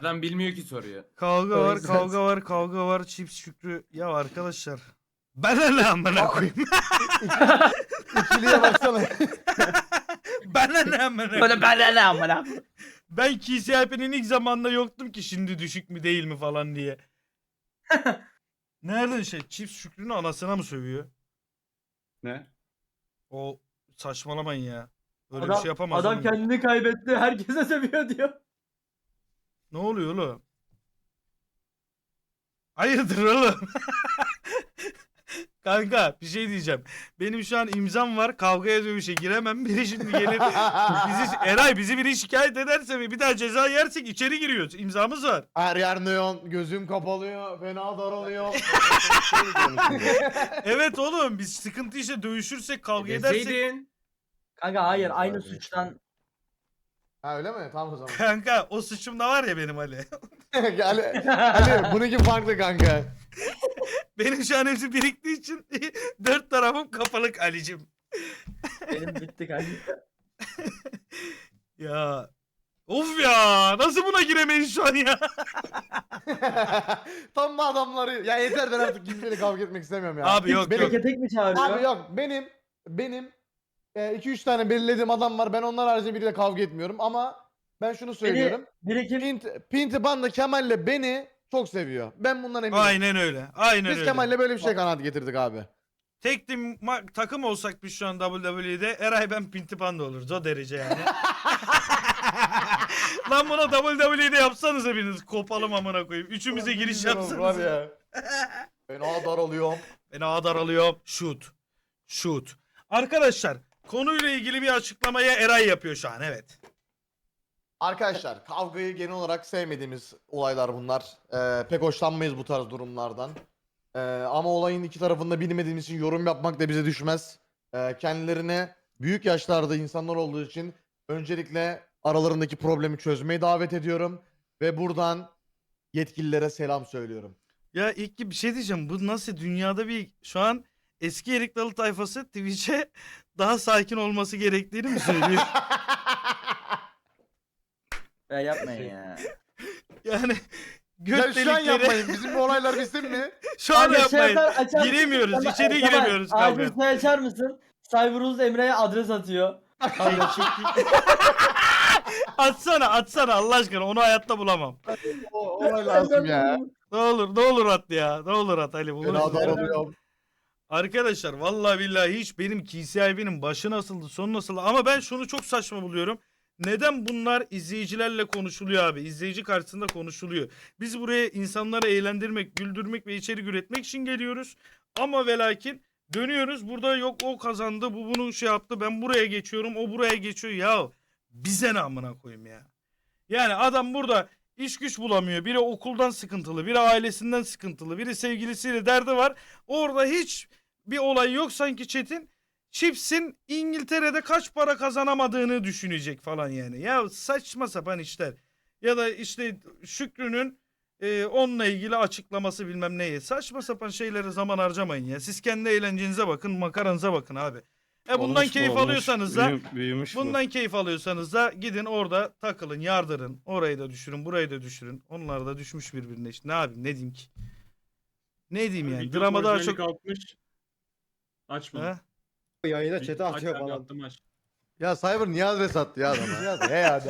Adam bilmiyor ki soruyu. Kavga var, kavga var, kavga var. Chips Şükrü. Ya arkadaşlar. Ben ne amına koyayım? İkiliye baksana. Ben ne amına koyayım? Böyle ben ne amına. Ben KCHP'nin ilk zamanında yoktum ki şimdi düşük mü değil mi falan diye. Nereden şey? Chips Şükrü'nün anasına mı sövüyor? Ne? O saçmalamayın ya. Öyle bir Adam, şey yapamaz. adam kendini kaybetti. Herkese seviyor diyor. Ne oluyor oğlum? Hayırdır oğlum? Kanka bir şey diyeceğim. Benim şu an imzam var. Kavgaya dövüşe giremem. Biri şimdi gelir. bizi, Eray bizi biri şikayet ederse ve bir daha ceza yersek içeri giriyoruz. İmzamız var. Her yer neon, gözüm kapalıyor, fena daralıyor. Evet oğlum biz sıkıntı işte dövüşürsek kavga edersek. Deseydin. Kanka hayır aynı suçtan. Ha öyle mi? Tamam o zaman. Kanka o suçum da var ya benim Ali. Ali, Ali bununki farklı kanka. benim şu an hepsi biriktiği için dört tarafım kapalı Ali'cim. Benim bitti kanka. Ya of ya nasıl buna giremeyiz şu an ya? Tam bu adamları. Ya yeter ben artık kimseyle kavga etmek istemiyorum ya. Abi yok Benim- yok. Belki tek mi çağırıyor? Abi yok benim benim 2-3 tane belirlediğim adam var. Ben onlar haricinde biriyle kavga etmiyorum ama ben şunu söylüyorum. Biri kim? Pint, Pintiban'la Kemal'le beni çok seviyor. Ben bundan eminim. Aynen öyle. Aynen Biz öyle. Kemal'le böyle bir şey kanaat getirdik abi. Tek tim ma- takım olsak biz şu an WWE'de Eray ben Pintipan da oluruz o derece yani. Lan buna WWE'de yapsanız hepiniz kopalım amına koyayım. Üçümüze giriş yapsanız. Var ya. Fena daralıyorum. Beni ağdar alıyor. Shoot. Shoot. Arkadaşlar konuyla ilgili bir açıklamaya Eray yapıyor şu an evet. Arkadaşlar kavgayı genel olarak sevmediğimiz olaylar bunlar. Ee, pek hoşlanmayız bu tarz durumlardan. Ee, ama olayın iki tarafında bilmediğimiz için yorum yapmak da bize düşmez. Ee, kendilerine büyük yaşlarda insanlar olduğu için öncelikle aralarındaki problemi çözmeyi davet ediyorum. Ve buradan yetkililere selam söylüyorum. Ya ilk bir şey diyeceğim. Bu nasıl dünyada bir şu an eski Erik Dalı tayfası Twitch'e daha sakin olması gerektiğini mi söylüyor? Ya yapmayın ya. yani göt ya şu an delikleri- yapmayın. Bizim bu olaylar bitsin mi? Şu an Abi şey yapmayın. yapar, açar mısın? Giremiyoruz, Kemal- içeri Kemal, giremiyoruz. Acil sen açar mısın? Cyberuz Emre'ye adres atıyor. Atsana atsana Allah aşkına onu hayatta bulamam. O olay lazım ya. Ne olur ne olur at ya. Ne olur at Ali Fena bulursun. daralıyorum. Arkadaşlar vallahi billahi hiç benim KCIB'nin başı nasıldı sonu nasıldı ama ben şunu çok saçma buluyorum. Neden bunlar izleyicilerle konuşuluyor abi? İzleyici karşısında konuşuluyor. Biz buraya insanları eğlendirmek, güldürmek ve içerik üretmek için geliyoruz. Ama ve lakin dönüyoruz. Burada yok o kazandı, bu bunu şey yaptı. Ben buraya geçiyorum, o buraya geçiyor. Ya bize ne amına koyayım ya. Yani adam burada iş güç bulamıyor. Biri okuldan sıkıntılı, biri ailesinden sıkıntılı, biri sevgilisiyle derdi var. Orada hiç bir olay yok sanki Çetin. Chips'in İngiltere'de kaç para kazanamadığını düşünecek falan yani. Ya saçma sapan işler. Ya da işte Şükrü'nün e, onunla ilgili açıklaması bilmem neye. Saçma sapan şeylere zaman harcamayın ya. Siz kendi eğlencenize bakın, makaranıza bakın abi. E bundan olmuş keyif mu, alıyorsanız da büyümüş bundan bu. keyif alıyorsanız da gidin orada takılın, yardırın. Orayı da düşürün, burayı da düşürün. Onlar da düşmüş birbirine işte. Ne yapayım, ne diyeyim ki? Ne diyeyim yani? yani Dramada çok 60 Açmadım. He? Yayına çete atıyor falan. Aç. Ya Cyber niye adres attı ya adama? He ya abi.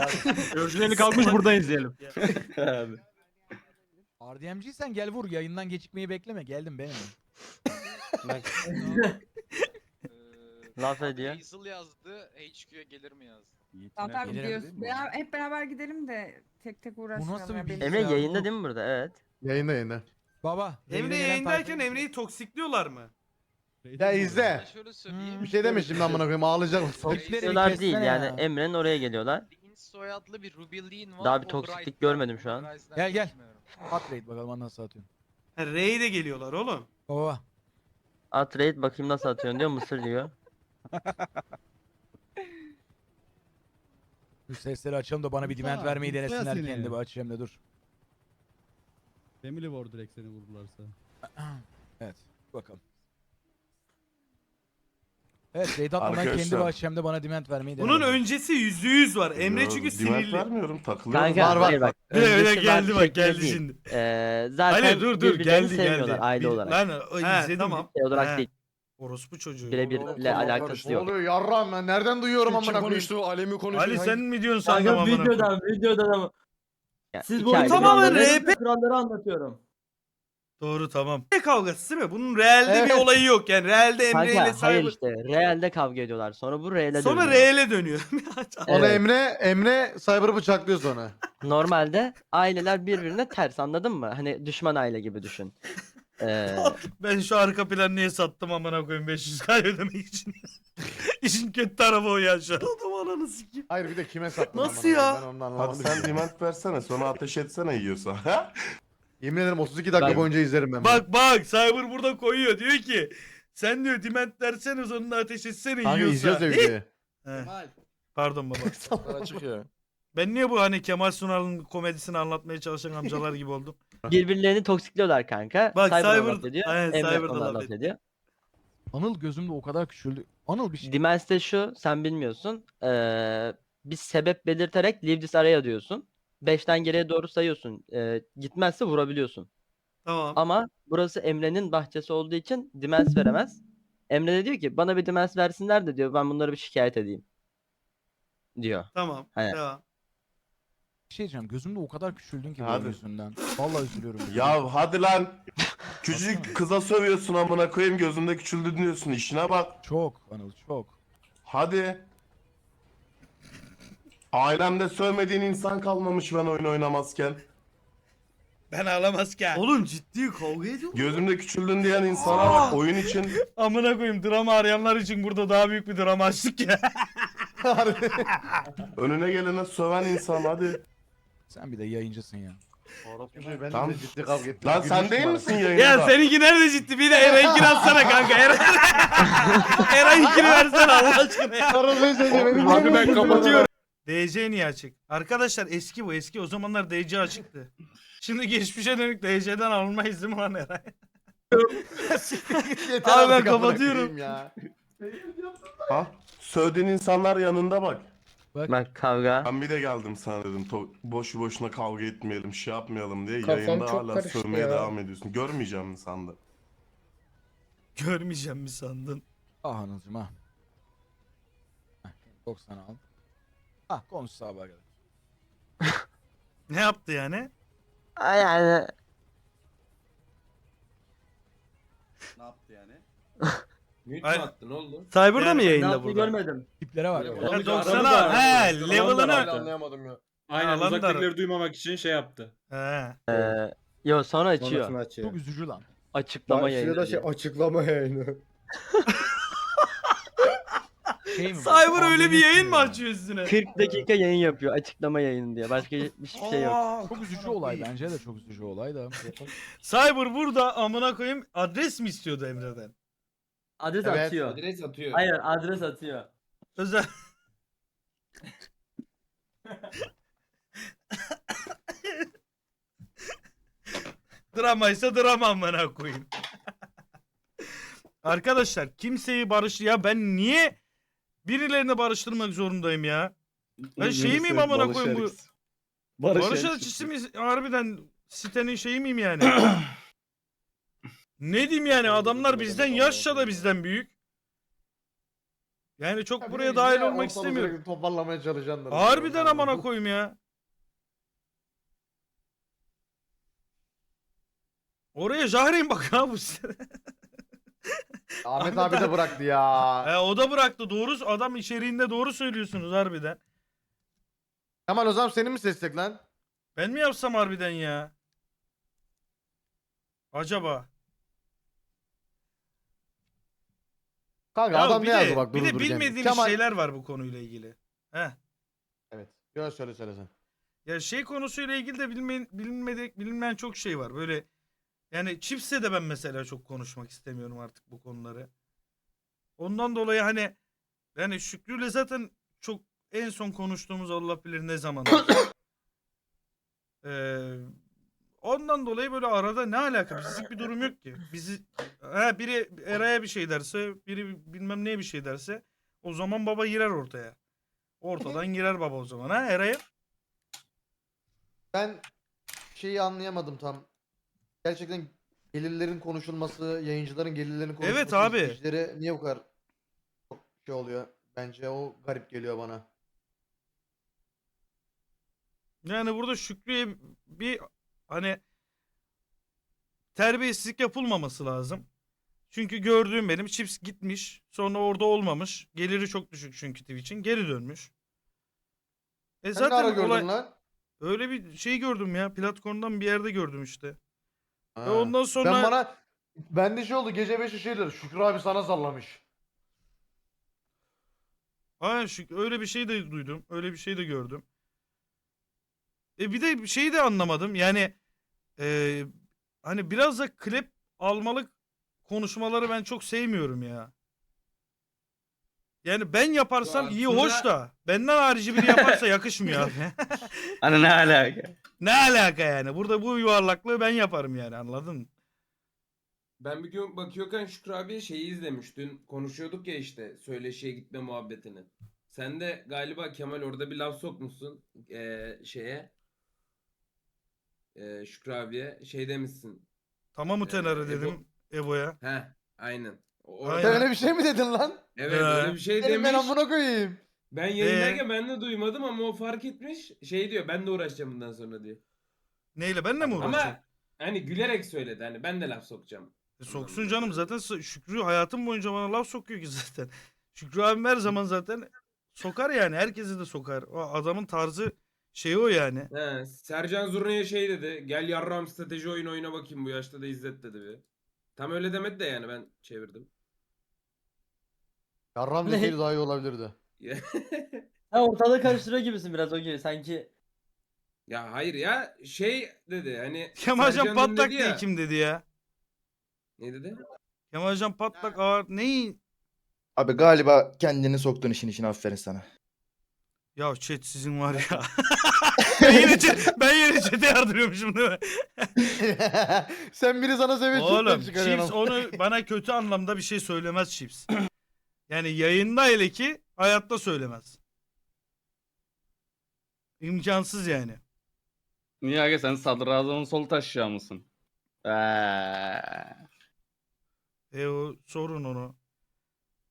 Orijinali kalmış buradan izleyelim. Abi. RDM'ciysen gel vur yayından gecikmeyi bekleme geldim benim. Ee, Laf ediyor. Hazel yazdı, HQ'ya gelir mi yazdı? Tamam tabii biliyorsun. Beraber- hep beraber gidelim de tek tek uğraşmayalım. nasıl bir bilgi. Emre Ya, yayında değil mi burada? Evet. Yayında yayında. Baba. Emre Emre yayındayken Emre'yi toksikliyorlar mı? Ya izle. Şöyle söyleyeyim. Bir şey deme şimdi amına koyayım ağlayacak. Diyorlar kessene değil yani ya. Emre'nin oraya geliyorlar. Soyadlı bir Ruby var. Daha bir o toksiklik görmedim şu an. Gel, gel. bilmiyorum. At raid bakalım nasıl atıyorsun. Ha, R'ye de geliyorlar oğlum. Baba. At raid bakayım nasıl atıyorsun diyor mısır diyor. Şu sesleri açalım da bana bir demand Kurtar, vermeyi kurtar denesinler seni. kendi bir açayım da dur. Family War direkt seni vurdularsa. Evet bakalım. Evet Raid atmadan kendi Arkadaşlar. bahçemde bana diment vermeyi Bunun öncesi yüzde yüz var. Emre çünkü demand sinirli. vermiyorum takılıyorum. Kanka Var, var. hayır bak. Öyle öyle öncesi var geldi bak şeklinde geldi değil. şimdi. Ee, zaten Ali dur dur birbirlerini geldi sevmiyorlar geldi. aile Bir- olarak. Lan o He, izledim. tamam. Şey olarak He. değil. Orospu çocuğu. Birebirle alakası Ne yok. oluyor yarram ben nereden duyuyorum amına koyayım? alemi konuştu. Ali sen mi diyorsun sandım Kanka amına koyayım? videodan videodan. Ya, Siz iki bu aile Tamamen birbirine- RP kuralları anlatıyorum. Doğru tamam. Ne kavgası değil mi? Bunun realde bir Evet. olayı yok yani. Realde Emre ile Kanka hayır Cyber. işte realde kavga ediyorlar. Sonra bu realde Sonra dönüyor. reale dönüyor. Ona Evet. Emre Emre Cyber'ı bıçaklıyor sonra. Normalde aileler birbirine ters anladın mı? Hani düşman aile gibi düşün. Ee, ben şu arka planı niye sattım amına koyayım 500 kaybetmek için. İşin kötü tarafı o ya şu an. Adam ananı sikeyim. Hayır bir de kime sattın Nasıl amına ya? koyayım, Ben onu Hadi anlamadım. sen demand versene sonra ateş etsene yiyorsa. Yemin ederim 32 dakika Ben- boyunca izlerim ben. Bak bak Cyber burada koyuyor diyor ki sen diyor diment dersene sonunda ateş etsene Kanka yiyorsa. izliyoruz ya videoyu. he. Pardon baba. Ben niye bu hani Kemal Sunal'ın komedisini anlatmaya çalışan amcalar gibi oldum? birbirlerini toksikliyorlar kanka. Bak, Cyber Cyber- laf ediyor. aynen, Emre Cyber da ona laf laf ediyor. ediyor. Anıl gözümde o kadar küçüldü. Anıl bir şey. Dimens de şu sen bilmiyorsun. Ee, bir sebep belirterek leave this area diyorsun. 5'ten geriye doğru sayıyorsun. Ee, gitmezse vurabiliyorsun. Tamam. Ama burası Emre'nin bahçesi olduğu için dimens veremez. Emre de diyor ki bana bir dimens versinler de diyor ben bunları bir şikayet edeyim. Diyor. Tamam. He. Devam. Bir şey diyeceğim. Gözümde o kadar küçüldün ki Hadi. bunun yüzünden. Vallahi üzülüyorum. ya hadi lan. Küçücük kıza sövüyorsun amına koyayım gözünde küçüldü diyorsun işine bak. Çok Anıl çok. Hadi. Ailemde sövmediğin insan kalmamış ben oyun oynamazken. Ben ağlamazken. Oğlum ciddi kavga ediyor. Gözümde küçüldün diyen insana bak oyun için. Amına koyayım drama arayanlar için burada daha büyük bir drama açtık ya. Önüne gelene söven insan hadi. Sen bir de yayıncısın ya. Ben Tamam. de ciddi kavga ettim. Lan sen değil misin yayında? ya seninki nerede ciddi? Bir de Eren'kini atsana kanka. Eren. Eren'inkini versene Allah aşkına ya. Sarılmayı beni Abi ben kapatıyorum. DC niye açık? Arkadaşlar eski bu eski. O zamanlar DC açıktı. Şimdi geçmişe dönük DC'den alınmayız değil mi lan? Yeter Abi ben artık amına kapatıyorum. koyayım Ya. Ha? Sövdüğün insanlar yanında bak. Bak kavga. Ben bir de geldim sana dedim. To- boşu boşuna kavga etmeyelim, şey yapmayalım diye. Kafam Yayında çok hala karıştı sövmeye ya. devam ediyorsun. Görmeyeceğim mi sandın? Görmeyeceğim mi sandın? Ah Anıl'cım ah. Heh, 90 al. Ah konuş sahibi arkadaş. Ne yaptı yani? Ay, Yani Ne yaptı yani? Ay- ne oldu? Cyber'da Yani mı Ne yayında yaptı burada? görmedim. Tiplere bak. Ya, Ya Adamı 90'a aramı da- he Adamı da level'ını anlayamadım ya. Aynen Alan uzaktakileri duymamak için şey yaptı. he. Ee, yo sonra açıyor. Sonrasını açıyor. Çok üzücü lan. Açıklama Bak, yayını. şurada şey diyor. açıklama yayını. Şey mi? bu? Cyber öyle bir yayın mı açıyor üstüne? 40 dakika yayın yapıyor. Açıklama yayını diye. Başka hiçbir şey yok. Aa, Çok üzücü olay bence de çok üzücü olay da. Cyber burada amına koyayım adres mi istiyordu Emre'den? Adres Evet. atıyor. Adres atıyor. Hayır adres atıyor. Özel. Dramaysa drama amına koyayım. Arkadaşlar kimseyi barış ya ben niye birilerini barıştırmak zorundayım ya? Ben şey miyim amına koyayım bu? Barış açısı mı harbiden sitenin şeyi miyim yani? ne diyeyim yani adamlar bizden yaşça da bizden büyük. Yani çok Ya bir buraya de dahil olmak ortalığı istemiyorum. sürekli Toparlamaya çalışanlar. Harbiden amına koyayım ya. Oraya Jahreyn bak ha bu site. Ahmet abi de bıraktı ya. He, o da bıraktı. Doğru adam içeriğinde doğru söylüyorsunuz harbiden. Kemal o zaman seni mi seçsek lan? Ben mi yapsam harbiden ya? Acaba? Kanka Ya adam bir ne de, yazdı bak bir dur de Kemal... şeyler var bu konuyla ilgili. Heh. Evet. Gör söyle söyle sen. Ya şey konusuyla ilgili de bilmeyen, bilinmedik, bilinmeyen çok şey var. Böyle yani Chips'e de ben mesela çok konuşmak istemiyorum artık bu konuları. Ondan dolayı hani yani Şükrü'yle zaten çok en son konuştuğumuz Allah bilir ne zaman. Ee, Ondan dolayı böyle arada ne alaka? Bizlik bir durum yok ki. Bizi ha biri Eray'a bir şey derse, biri bilmem neye bir şey derse o zaman baba girer ortaya. Ortadan girer baba o zaman ha Eray'a. Ben şeyi anlayamadım tam. Gerçekten gelirlerin konuşulması, yayıncıların gelirlerinin konuşulması. Evet abi. izleyicilere niye bu kadar çok şey oluyor? Bence o garip geliyor bana. Yani burada Şükrü'ye bir hani terbiyesizlik yapılmaması lazım. Çünkü gördüğüm benim Chips gitmiş. Sonra orada olmamış. Geliri çok düşük çünkü Twitch'in. Geri dönmüş. E Sen ne ara zaten gördün olay lan? öyle bir şey gördüm ya. Platformdan bir yerde gördüm işte. Ve Ha. ondan sonra Ben bana bende şey oldu gece 5'i şeyler Şükrü abi sana sallamış. Aynen şu öyle bir şey de duydum. Öyle bir şey de gördüm. E bir de şeyi de anlamadım. Yani e, hani biraz da klip almalık konuşmaları ben çok sevmiyorum ya. Yani ben yaparsam iyi hoş da benden harici biri yaparsa yakışmıyor abi. Hani ne alaka? ne alaka yani? Burada bu yuvarlaklığı ben yaparım yani anladın mı? Ben bir gün bakıyorken Şükrü abiye şeyi izlemiş. Dün konuşuyorduk ya işte söyleşiye gitme muhabbetini. Sen de galiba Kemal orada bir laf sokmuşsun eee, şeye. Eee Şükrü abiye şey demişsin. Tamam mı Ee, Tener'e Ebo- dedim Evo'ya. He aynen. O- Aynen. Sen öyle bir şey mi dedin lan? Evet öyle bir şey Dedim ben demiş. amına koyayım. Ben yayındayken ben de duymadım ama o fark etmiş. Şey diyor ben de uğraşacağım bundan sonra diyor. Neyle benle mi uğraşacak? Ama hani gülerek söyledi hani ben de laf sokacağım. E Soksun canım zaten s- Şükrü hayatım boyunca bana laf sokuyor ki zaten. Şükrü abim her zaman zaten sokar yani herkesi de sokar. O adamın tarzı şey o yani. He, Sercan Zurna'ya şey dedi. Gel yarram strateji oyun oyna bakayım bu yaşta da izlet dedi bir. Tam öyle demedi de yani ben çevirdim. Yarram Ne? deseydi daha iyi olabilirdi. Ha ortalığı karıştırıyor gibisin biraz o gibi sanki. ya hayır ya şey dedi hani Kemalcan Sercan dün Patlak dedi diye ya- kim dedi ya? Ne dedi? Kemalcan Patlak ağır neyi? Abi galiba kendini soktun işin içine aferin sana. Ya chat sizin var ya. ben yine chat, ben yine chat'e yardırıyormuşum değil mi? Sen biri sana sevinç Oğlum. Chips onu bana kötü anlamda bir şey söylemez Chips. Yani yayında hele ki hayatta söylemez. İmkansız yani. Niye aga sen sadrazamın sol taşıyağı mısın? E o sorun onu.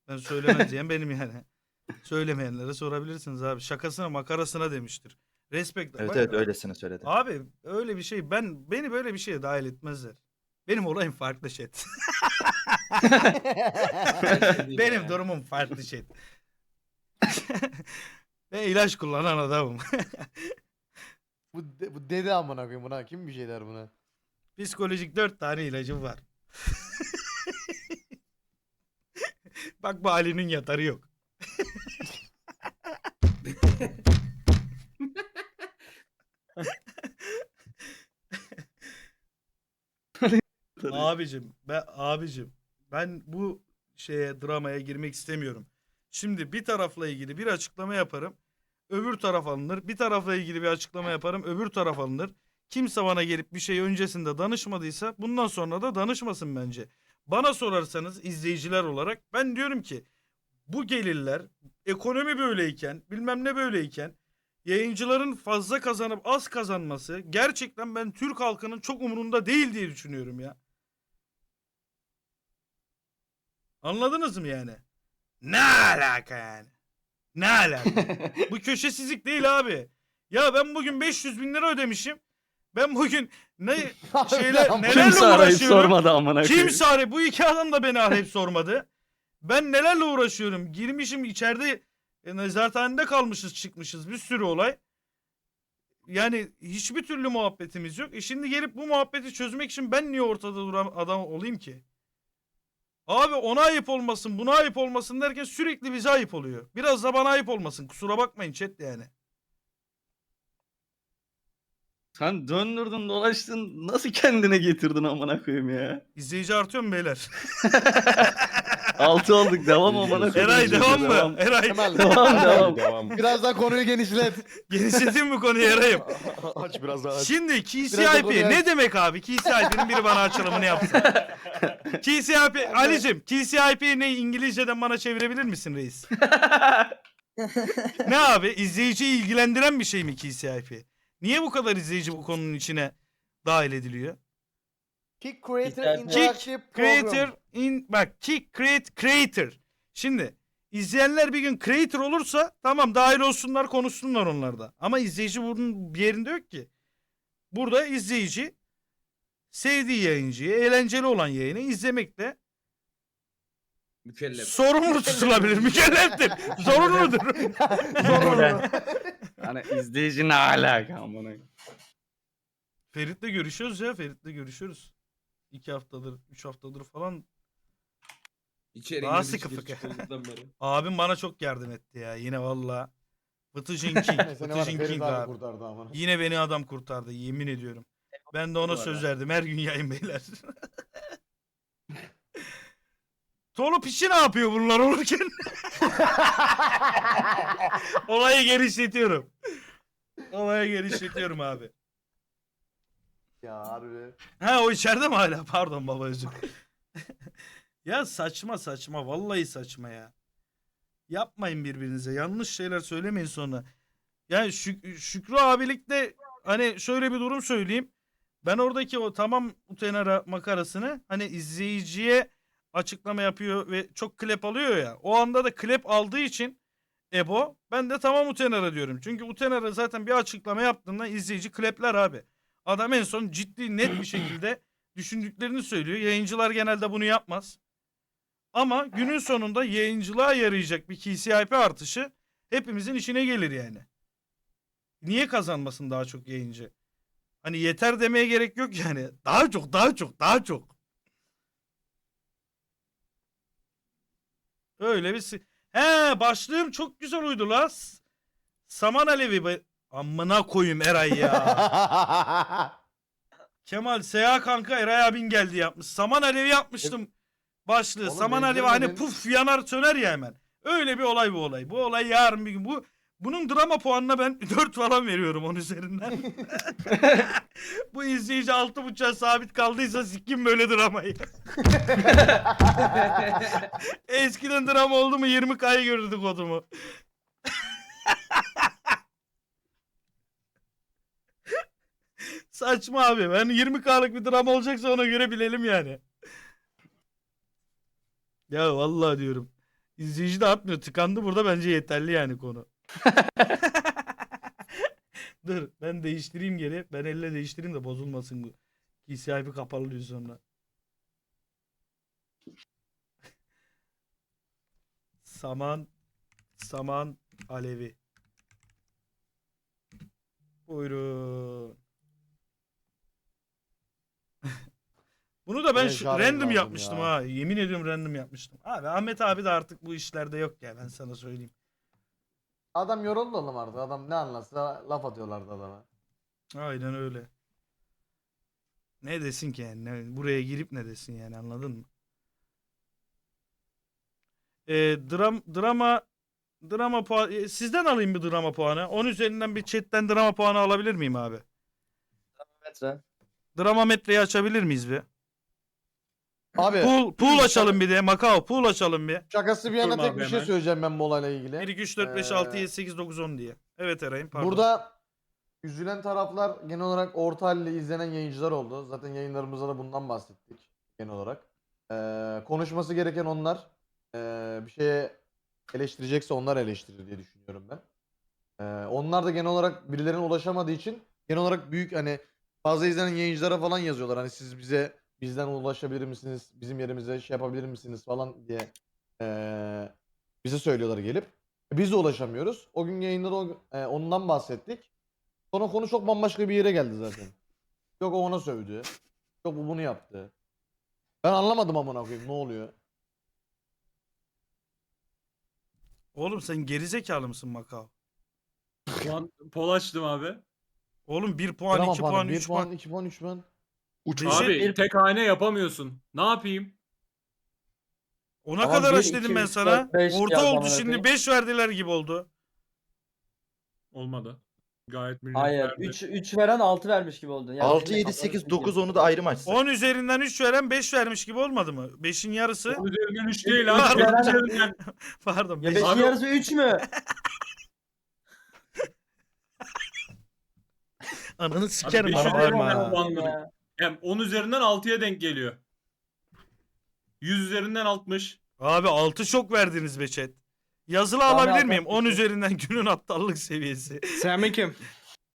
Ben söylemez diyen benim yani. Söylemeyenlere sorabilirsiniz abi. Şakasına makarasına demiştir. Respekt. Evet Bak- evet öylesine söyledi. Abi öyle bir şey ben beni böyle bir şeye dahil etmezler. Benim olayım farklı chat. Benim durumum farklı chat. ben ilaç kullanan adamım. Bu, de- bu dede amına koyayım buna. Kim bir şey der buna? Psikolojik dört tane ilacım var. Bak bu Ali'nin yatarı yok. abicim ben abicim ben bu şeye dramaya girmek istemiyorum. Şimdi bir tarafla ilgili bir açıklama yaparım. Öbür taraf alınır. Bir tarafla ilgili bir açıklama yaparım. Öbür taraf alınır. Kimse bana gelip bir şey öncesinde danışmadıysa bundan sonra da danışmasın bence. Bana sorarsanız izleyiciler olarak ben diyorum ki bu gelirler ekonomi böyleyken bilmem ne böyleyken yayıncıların fazla kazanıp az kazanması gerçekten ben Türk halkının çok umurunda değil diye düşünüyorum ya. Anladınız mı yani? Ne alaka yani? Ne alaka? Bu köşesizlik değil abi. Ya ben bugün 500 bin lira ödemişim. Ben bugün ne şeyler nelerle uğraşıyorum. amına Kimse arayıp bu iki adam da beni arayıp sormadı. Ben nelerle uğraşıyorum. Girmişim içeride e, nezarethanede kalmışız çıkmışız bir sürü olay. Yani hiçbir türlü muhabbetimiz yok. E şimdi gelip bu muhabbeti çözmek için ben niye ortada duran adam olayım ki? Abi ona ayıp olmasın buna ayıp olmasın derken sürekli bize ayıp oluyor. Biraz da bana ayıp olmasın kusura bakmayın chat yani. Sen döndürdün dolaştın nasıl kendine getirdin amına koyayım ya? İzleyici artıyor mu beyler? Altı olduk devam amına koyayım. Eray devam mı? Eray Kemal Devam devam. biraz daha konuyu genişlet. genişleteyim mi konuyu Eray'ım? aç biraz daha aç. Şimdi Biraz da KCIP konuyu ne demek abi? KCIP'nin biri bana açılımını yapsın. KCIP Ali'cim KCIP ne İngilizceden bana çevirebilir misin reis? ne abi? İzleyiciyi ilgilendiren bir şey mi KCIP? Niye bu kadar izleyici bu konunun içine dahil ediliyor? Kick Creator Kick Interactive Creator Program. in bak kick create creator. Şimdi izleyenler bir gün creator olursa tamam dahil olsunlar konuşsunlar onlarda. Ama izleyici bunun bir yerinde yok ki. Burada izleyici sevdiği yayıncıyı, eğlenceli olan yayını izlemekle Mükellef. sorumlu tutulabilir. Mükelleftir. Zorunludur. Zorunlu. Hani izleyici ne alaka amına. Ferit'le görüşüyoruz ya. Ferit'le görüşüyoruz. İki haftadır, üç haftadır falan. İçeri Daha sıkı fıkı. Abim bana çok yardım etti ya. Yine valla. Vıtıcın King. Vıtıcın King abi abi. kurtardı ama. Yine beni adam kurtardı yemin ediyorum. Ben de ona söz verdim her gün yayın beyler. Tolu piçi ne yapıyor bunlar olurken? Olayı genişletiyorum. Olayı genişletiyorum abi. Ya harbi. Ha o içeride mi hala? Pardon baba özür. ya saçma saçma vallahi saçma ya. Yapmayın birbirinize. Yanlış şeyler söylemeyin sonra. Yani Şük- Şükrü abilikte hani şöyle bir durum söyleyeyim. Ben oradaki o tamam utenara makarasını hani izleyiciye açıklama yapıyor ve çok klip alıyor ya. O anda da klip aldığı için Ebo ben de tamam utenara diyorum. Çünkü utenara zaten bir açıklama yaptığında izleyici klepler abi. Adam en son ciddi net bir şekilde düşündüklerini söylüyor. Yayıncılar genelde bunu yapmaz. Ama günün sonunda yayıncılığa yarayacak bir KCIP artışı hepimizin işine gelir yani. Niye kazanmasın daha çok yayıncı? Hani yeter demeye gerek yok yani. Daha çok, daha çok, daha çok. Öyle bir... He başlığım çok güzel uydu la. Saman Alevi. Amına koyayım Eray ya. Kemal Seha kanka Eray abin geldi yapmış. Saman Alevi yapmıştım başlığı. Oğlum Saman Alevi hani benzemedin. puf yanar söner ya hemen. Öyle bir olay bu olay. Bu olay yarın bir gün. Bu bunun drama puanına ben 4 falan veriyorum onun üzerinden. bu izleyici 6.5'a sabit kaldıysa sikkim böyle dramayı. Eskiden drama oldu mu 20 kayı görürdük odumu. Saçma abi. Ben 20K'lık bir drama olacaksa ona göre bilelim yani. Ya vallahi diyorum. İzleyici de atmıyor. Tıkandı burada bence yeterli yani konu. Dur ben değiştireyim geri. Ben elle değiştireyim de bozulmasın bu. KCIP kapalı diyor sonra. Saman Saman Alevi. Buyurun. Bunu da ben şu- random yapmıştım ya. ha. Yemin ediyorum random yapmıştım. Abi Ahmet abi de artık bu işlerde yok ya ben sana söyleyeyim. Adam yoruldu oğlum artık. Adam ne anlatsa laf atıyorlardı adama. Aynen öyle. Ne desin ki yani? Ne- buraya girip ne desin yani anladın mı? Ee, dram, drama drama puan e, sizden alayım bir drama puanı. 10 üzerinden bir chatten drama puanı alabilir miyim abi? Metre. Drama metreyi açabilir miyiz bir? Abi Pool, pool açalım bir de. Macao pool açalım bir. şakası bir yana Durma tek abi bir şey hemen. söyleyeceğim ben bu olayla ilgili. 1, 2, 3, 4, 5, 6, Ee, 7, 8, 9, 10 diye. Evet Eray'ım pardon. Burada üzülen taraflar genel olarak orta halde izlenen yayıncılar oldu. Zaten yayınlarımızda da bundan bahsettik genel olarak. Ee, konuşması gereken onlar. Ee, bir şeye eleştirecekse onlar eleştirir diye düşünüyorum ben. Ee, onlar da genel olarak birilerine ulaşamadığı için genel olarak büyük hani fazla izlenen yayıncılara falan yazıyorlar. Hani siz bize bizden ulaşabilir misiniz? Bizim yerimize şey yapabilir misiniz falan diye ee, bize söylüyorlar gelip. E, Biz de ulaşamıyoruz. O gün yayında da o- e, ondan bahsettik. Sonra konu çok bambaşka bir yere geldi zaten. Yok o ona sövdü. Yok bu bunu yaptı. Ben anlamadım amına koyayım ne oluyor? Oğlum sen gerizekalı mısın Macao? Puan, pol açtım abi. Oğlum 1 puan, Drama 2 puanı, puan, bir 3 puan, puan. 2 puan, 3 puan. Uç Beşe- Abi bir- tek hane yapamıyorsun. Ne yapayım? Ona Ama kadar bir, aç iki, dedim ben üç, sana. dört, beş Orta oldu amına şimdi koyayım. 5 verdiler gibi oldu. Olmadı. Gayet millet Hayır. verdi. 3 3 veren 6 vermiş gibi oldun. Yani 6, senin 7, kafanı 8, sikeyim. 9 onu da ayrı mı açsak? 10 üzerinden 3 veren 5 vermiş gibi olmadı mı? 5'in yarısı. Onun üzerinden 3 değil abi. mı? Onun üzerinden- Pardon. Ya beş- 5'in Abi- yarısı 3 mü? Ananı sikerim beşi ha. anladım. Ya. Yani 10 üzerinden 6'ya denk geliyor. 100 üzerinden 60. Abi 6 çok verdiniz be chat. Yazılı Abi alabilir miyim? 10 peki. üzerinden günün aptallık seviyesi. Selamünaleyküm.